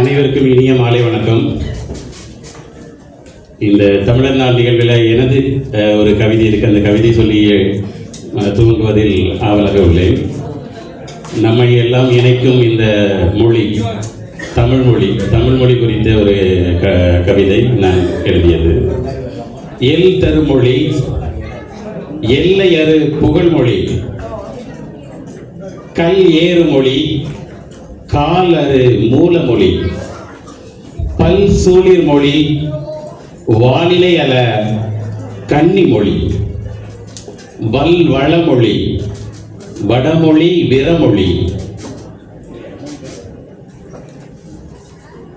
அனைவருக்கும் இனிய மாலை வணக்கம். இந்த தமிழர் நாள் நிகழ்வில் எனது ஒரு கவிதை இருக்கு. அந்த கவிதை சொல்லி துவங்குவதில் ஆவலாக உள்ளேன். நம்மை எல்லாம் இணைக்கும் இந்த மொழி தமிழ் மொழி தமிழ் மொழி குறித்த ஒரு க கவிதை நான் எழுதியது. எல் தருமொழி எல்லையறு புகழ்மொழி கல் ஏறு மொழி கால் அறு மூலமொழி. பல் சூழிர் மொழி வானிலை அல கன்னி மொழி. வல் வளமொழி வடமொழி விரமொழி.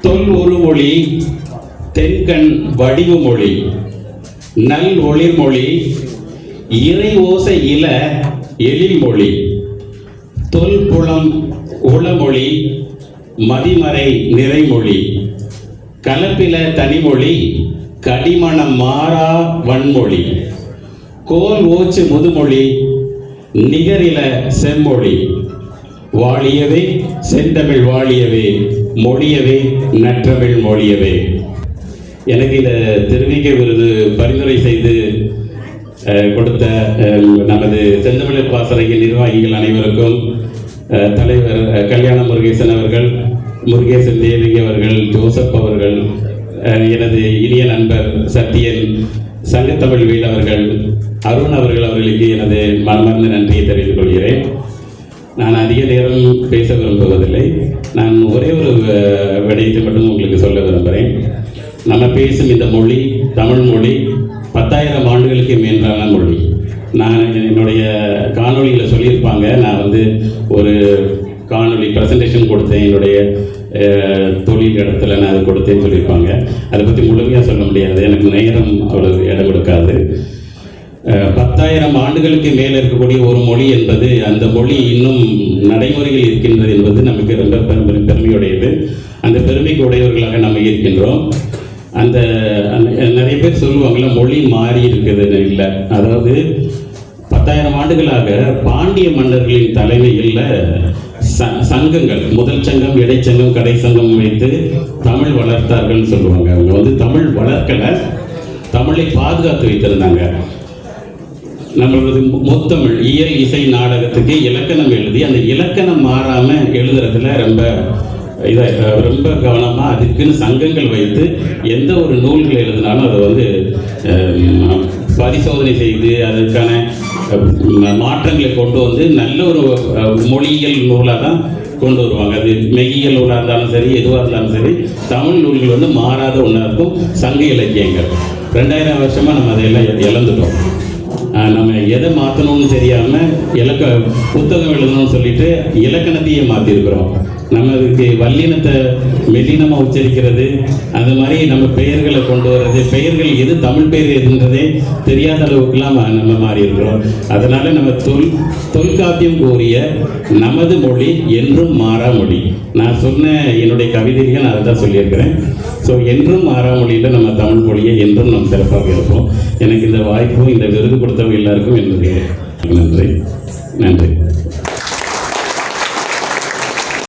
தொல் உருமொழி தென்கண் வடிவு மொழி. நல் ஒளிர்மொழி இறை ஓசை இல எழில் மொழி. தொல்புலம் உளமொழி மதிமறை நிறைமொழி. கலப்பில தனிமொழி கடிமணம் மாறா வன்மொழி. கோல் ஓச்சு முதுமொழி நிகரில செம்மொழி. வாழியவே செந்தமிழ் வாழியவே மொழியவே நற்றமிழ் மொழியவே. எனக்கு இந்த திருவிகை விருது பரிந்துரை செய்து கொடுத்த நமது செந்தமிழ் பாசறையின் நிர்வாகிகள் அனைவருக்கும் தலைவர் கல்யாண முருகேசன் அவர்கள் முருகேசன் தேவிங்க அவர்கள் ஜோசப் அவர்கள் அஹ், எனது இனிய நண்பர் சத்தியன் சங்கத்தமிழ் வீல் அவர்கள் அருண் அவர்கள் அவர்களுக்கு எனது மனமார்ந்த நன்றியை தெரிவித்துக் கொள்கிறேன். நான் அதிக நேரம் பேச விரும்புவதில்லை. நான் ஒரே ஒரு விடயத்தை மட்டும் உங்களுக்கு சொல்ல விரும்புகிறேன். நம்ம பேசும் இந்த மொழி தமிழ் மொழி பத்தாயிரம் ஆண்டுகளுக்கு மேலான மொழி. நான் என்னுடைய காணொளியில் சொல்லியிருப்பாங்க. நான் வந்து ஒரு காணொளி ப்ரெசன்டேஷன் கொடுத்தேன். என்னுடைய தொழில் இடத்துல நான் அதை கொடுத்தேன்னு சொல்லியிருப்பாங்க. அதை பற்றி முழுமையாக சொல்ல முடியாது. எனக்கு நேரம் அவ்வளவு இடம் கொடுக்காது. பத்தாயிரம் ஆண்டுகளுக்கு மேலே இருக்கக்கூடிய ஒரு மொழி என்பது அந்த மொழி இன்னும் நடைமுறையில் இருக்கின்றது என்பது நமக்கு ரொம்ப பெருமை பெருமையுடையது. அந்த பெருமைக்கு உடையவர்களாக நம்ம இருக்கின்றோம். அந்த நிறைய பேர் சொல்லுவாங்கல்ல மொழி மாறி இருக்குதுன்னு இல்லை. அதாவது பத்தாயிரம் ஆண்டுகளாக பாண்டிய மன்னர்களின் தலைமையில் ச- சங்கங்கள் முதல் சங்கம் இடைச்சங்கம் கடை சங்கம் வைத்து தமிழ் வளர்த்தார்கள்னு சொல்லுவாங்க. அவங்க வந்து தமிழ் வளர்க்கலை தமிழை பாதுகாத்து வைத்திருந்தாங்க. நம்மளது முத்தமிழ் இயல் இசை நாடகத்துக்கு இலக்கணம் எழுதி அந்த இலக்கணம் மாறாம எழுதுறதுல ரொம்ப இதை ரொம்ப கவனமாக அதுக்குன்னு சங்கங்கள் வைத்து எந்த ஒரு நூல்கள் எழுதினாலும் அதை வந்து பரிசோதனை செய்து அதற்கான மாற்றங்களை கொண்டு வந்து நல்ல ஒரு மொழியியல் நூலாக தான் கொண்டு வருவாங்க. அது மெய்யியல் நூலாக இருந்தாலும் சரி எதுவாக இருந்தாலும் சரி தமிழ் நூல்கள் வந்து மாறாத ஒன்றாக இருக்கும் சங்க இலக்கியங்கள். ரெண்டாயிரம் வருஷமாக நம்ம அதையெல்லாம் இழந்துட்டோம். நம்ம எதை மாற்றணும்னு தெரியாமல் இலக்க புத்தகம் எழுதணும்னு சொல்லிட்டு இலக்கணத்தையே மாற்றிருக்கிறோம் நம்மளுக்கு வல்லினத்தை மெல்லினமாக உச்சரிக்கிறது. அந்த மாதிரி நம்ம பெயர்களை கொண்டு வர்றது. பெயர்கள் எது தமிழ் பெயர் எதுன்றதே தெரியாத அளவுக்குலாம் மா- நம்ம மாறி இருக்கிறோம். அதனால் நம்ம தொல் தொல்காப்பியம் கூறிய நமது மொழி என்றும் மாறா மொழி. நான் சொன்ன என்னுடைய கவிதைகள் நான் அதை தான் சொல்லியிருக்கிறேன். ஸோ என்றும் மாறா மொழியில் நம்ம தமிழ் மொழியை என்றும் நாம் சிறப்பாக இருப்போம். எனக்கு இந்த வாய்ப்பும் இந்த விருது கொடுத்தவங்க எல்லாருக்கும் என்னுடைய நன்றி. நன்றி.